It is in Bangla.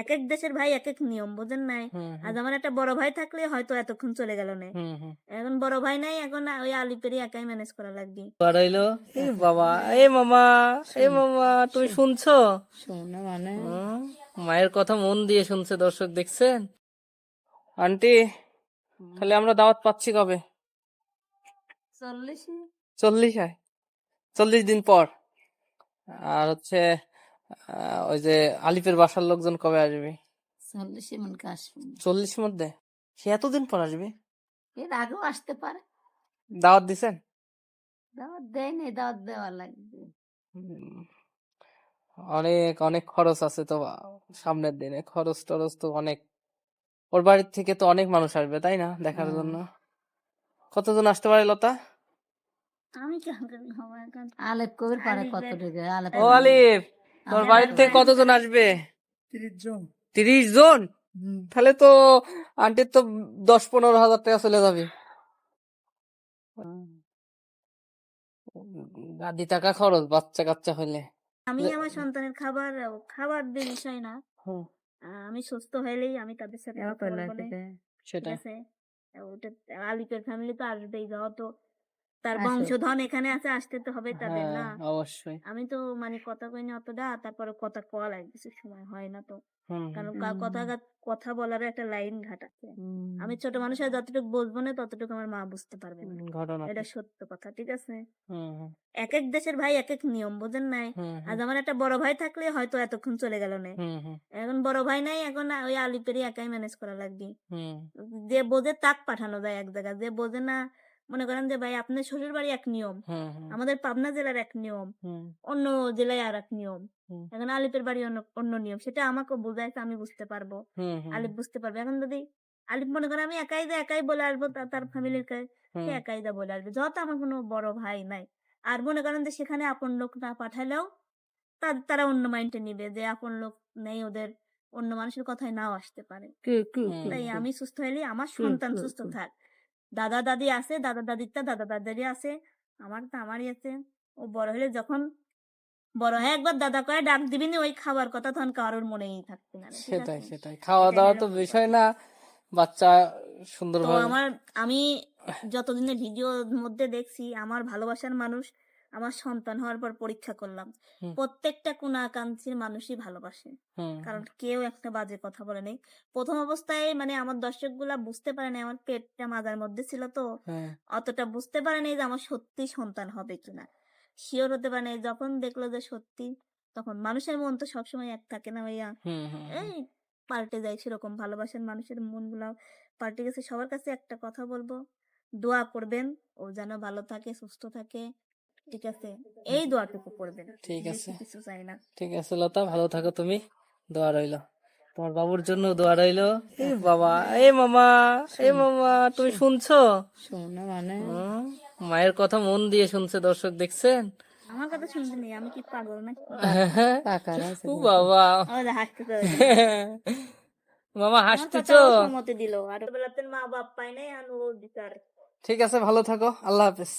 এক এক দেশের ভাই এক এক নিয়ম বোঝেন নাই? আজ আমার একটা বড় ভাই থাকলে হয়তো এতক্ষণ চলে গেল না। এখন বড় ভাই নাই এখন ওই আলিপেরই একাই ম্যানেজ করা লাগবে। বাড়াইলো এ বাবা এ মামা এ মামা তুমি শুনছো? শোনা মানে। মায়ের কথা মন দিয়ে শুনছে দর্শক দেখছেন? আন্টি তাহলে আমরা দাওয়াত পাচ্ছি কবে? চল্লিশ চল্লিশ? হয় চল্লিশ দিন পর। আর হচ্ছে ওই যে আলিপের বাসার লোকজন কবে আসবে? চল্লিশে মনে হয় আসবে। চল্লিশ মধ্যে? সে এতদিন পর আসবে? এর আগেও আসতে পারে। দাওয়াত দিছেন? দাওয়াত দেয় নাই দাওয়াত দেওয়া লাগবে। অনেক অনেক খরচ আছে তো সামনের দিনে। খরচ টরচ তো অনেক। ওর বাড়ির থেকে তো অনেক মানুষ আসবে তাই না? দেখার। জন্য। কতজন আসতে পারে লতা? আমি কেমন হব এখন আলেপ কবির পারে কত টাকা আলেপ ও আলিফ! তোর বাড়ির থেকে কতজন আসবে? তিরিশ জন। তিরিশ জন? তাহলে তো আন্টির তো দশ পনেরো হাজার টাকা চলে যাবে। গাদি টাকা খরচ বাচ্চা কাচ্চা হইলে। আমি আমার সন্তানের খাবার খাবার দিয়ে বিষয় না। আমি সুস্থ হলেই আমি তাদের সাথে ওটা আলিপের ফ্যামিলি তো আসবেই যত তার বংশধন এখানে আছে আসতে তো হবে তাদের না? হ্যাঁ অবশ্যই। আমি তো মানে কথা কই না অতটা তারপরে কথা কওয়া লাগে কিছু সময় হয় না তো। কারণ কথা কথা বলার একটা লাইন ঘাট আছে আমি ছোট মানুষের যতটুকু বুঝব না ততটুকু আমার মা বুঝতে পারবে না। ঘটনা এটা সত্য কথা ঠিক আছে? এক এক দেশের ভাই এক এক নিয়ম বোঝেন নাই? আজ আমার একটা বড় ভাই থাকলে হয়তো এতক্ষণ চলে গেল না। এখন বড় ভাই নাই এখন ওই আলিপেরই একাই ম্যানেজ করা লাগবে। যে বোঝে তাক পাঠানো যায় এক জায়গায় যে বোঝে না মনে করেন যে ভাই আপনার শ্বশুর বাড়ি এক নিয়ম হুম, হুম, আমাদের পাবনা জেলার এক নিয়ম অন্য জেলায় আর এক নিয়ম। এখন আলিপের বাড়ি অন্য নিয়ম। সেটা আমাকে বোঝাইছে আমি বুঝতে পারব। আলিপ বুঝতে পারবে। এখন যদি আলিপ মনে করে আমি একাই যা একাই বলে আসব তার ফ্যামিলির সে একাই যা বলে আসবে। যত আমার কোনো বড় ভাই নাই। আর মনে করেন যে সেখানে আপন লোক না পাঠালেও তারা অন্য মাইন্ডে নিবে যে আপন লোক নেই ওদের অন্য মানুষের কথায় নাও আসতে পারে। কি তাই আমি সুস্থ হইলে আমার সন্তান সুস্থ থাক। দাদা দাদি আছে দাদা দাদিরটা দাদা দাদারই আছে আমার তো আমারই আছে। ও বড় হলে যখন বড় হয়ে একবার দাদা করে ডাক দিবি না ওই খাবার কথা তখন কারোর মনেই থাকবে না সেটাই সেটাই। খাওয়া দাওয়া তো বিষয় না বাচ্চা সুন্দর সুন্দরভাবে আমার আমি যতদিনের ভিডিওর মধ্যে দেখছি আমার ভালোবাসার মানুষ আমার সন্তান হওয়ার পর পরীক্ষা করলাম। প্রত্যেকটা কোনাকাঙ্ক্ষীর মানুষই ভালোবাসে। কারণ কেউ একটা বাজে কথা বলে নেই। প্রথম অবস্থায় মানে আমার দর্শকগুলা বুঝতে পারে না আমার পেটটা মাজার মধ্যে ছিল তো। হ্যাঁ, অতটা বুঝতে পারে নাই যে আমার সত্যি সন্তান হবে কিনা। শিওর হতে পারে নাই যখন দেখল যে সত্যি তখন মানুষের মন তো সবসময় এক থাকে না ভাইয়া। এই পাল্টে যায় সেরকম ভালোবাসার মানুষের মন গুলাও পাল্টে গেছে সবার কাছে একটা কথা বলব। দোয়া করবেন ও যেন ভালো থাকে সুস্থ থাকে। ঠিক আছে এই দোয়াটুকু করবেন ঠিক আছে। কিছু চাই না। ঠিক আছে লতা ভালো থাকো তুমি। দোয়া রইল। তোমার বাবুর জন্য দোয়া রইল। বাবা এ মামা এ মামা তুমি শুনছো? শোনা মানে। মায়ের কথা মন দিয়ে শুনছে দর্শক দেখছেন? আমার কথা শুনতে নেই আমি কি পাগল নাকি? কাকার আছে ও বাবা। আমার হাসতে মামা হাসতেছ? কথাও দিল। আর বেলাতে মা বাপ পাই নাই আর। ও ঠিক আছে ভালো থাকো। আল্লাহ হাফেজ।